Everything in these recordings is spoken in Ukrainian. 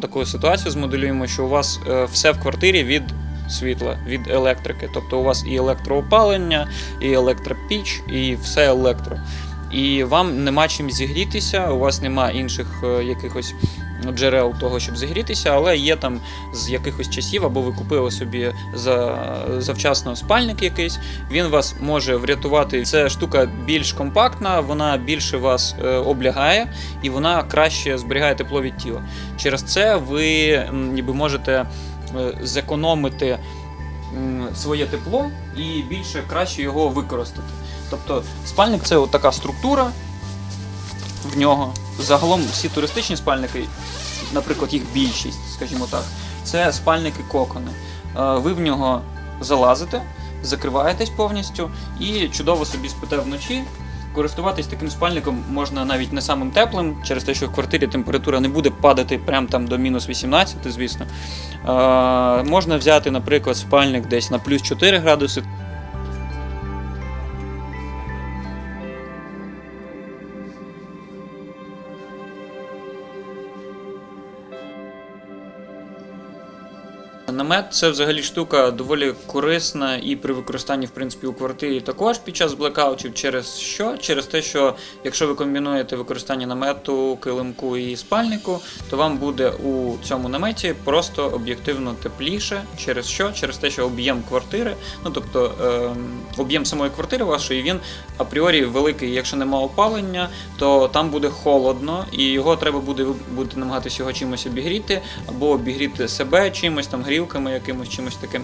Таку ситуацію змоделюємо, що у вас е, все в квартирі від світла, від електрики. Тобто у вас і електроопалення, і електропіч, і все електро. І вам нема чим зігрітися, у вас нема інших е, якихось джерел того, щоб зігрітися, але є там з якихось часів, або ви купили собі за, завчасно спальник якийсь, він вас може врятувати. Це штука більш компактна, вона більше вас е, облягає і вона краще зберігає тепло від тіла. Через це ви ніби можете е, зекономити своє тепло і більше краще його використати. Тобто спальник це така структура в нього. Загалом всі туристичні спальники, наприклад, їх більшість, скажімо так, це спальники кокони. Е, Ви в нього залазите, закриваєтесь повністю і чудово собі спите вночі. Користуватись таким спальником можна навіть не самим теплим, через те, що в квартирі температура не буде падати прямо там до мінус 18, звісно. Е, можна взяти, наприклад, спальник десь на плюс 4 градуси. Намет це взагалі штука доволі корисна і при використанні в принципі у квартирі також під час блекаутів. Через що? Через те, що якщо ви комбінуєте використання намету, килимку і спальнику, то вам буде у цьому наметі просто об'єктивно тепліше. Через що? Через те, що об'єм квартири, ну тобто ем, об'єм самої квартири вашої, він апріорі великий. Якщо нема опалення, то там буде холодно, і його треба буде ви будете намагатися його чимось обігріти, або обігріти себе чимось там грілками, якимось чимось таким.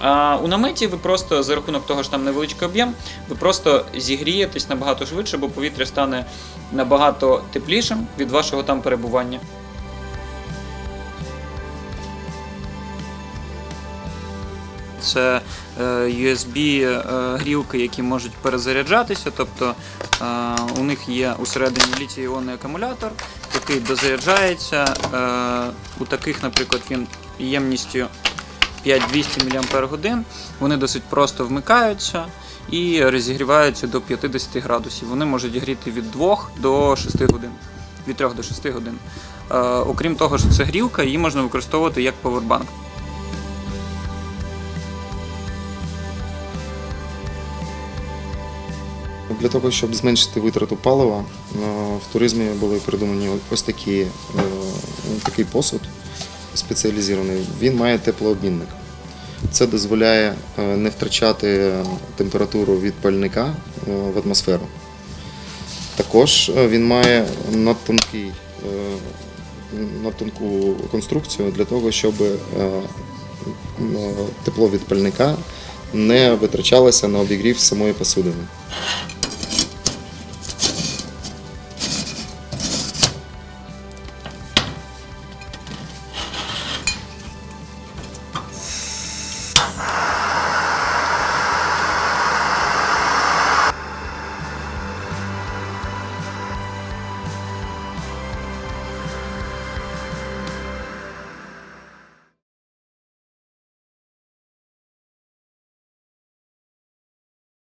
А у наметі ви просто за рахунок того, що там невеличкий об'єм, ви просто зігрієтесь набагато швидше, бо повітря стане набагато теплішим від вашого там перебування. Це е, USB е, які можуть перезаряджатися. Тобто е, у них є усередині літій-іонний акумулятор, який дозаряджається. У таких, наприклад, він ємністю 5200 мАч. Вони досить просто вмикаються і розігріваються до 50 градусів. Вони можуть гріти від 2 до 6 годин. Від 3 до 6 годин. Окрім того, що це грілка, її можна використовувати як повербанк. Для того, щоб зменшити витрату палива, е, в туризмі були придумані ось такі, е, такий посуд спеціалізований. Він має теплообмінник. Це дозволяє е, не втрачати температуру від пальника в атмосферу. Також він має надтонкий, надтонку конструкцію для того, щоб тепло від пальника не витрачалося на обігрів самої посудини.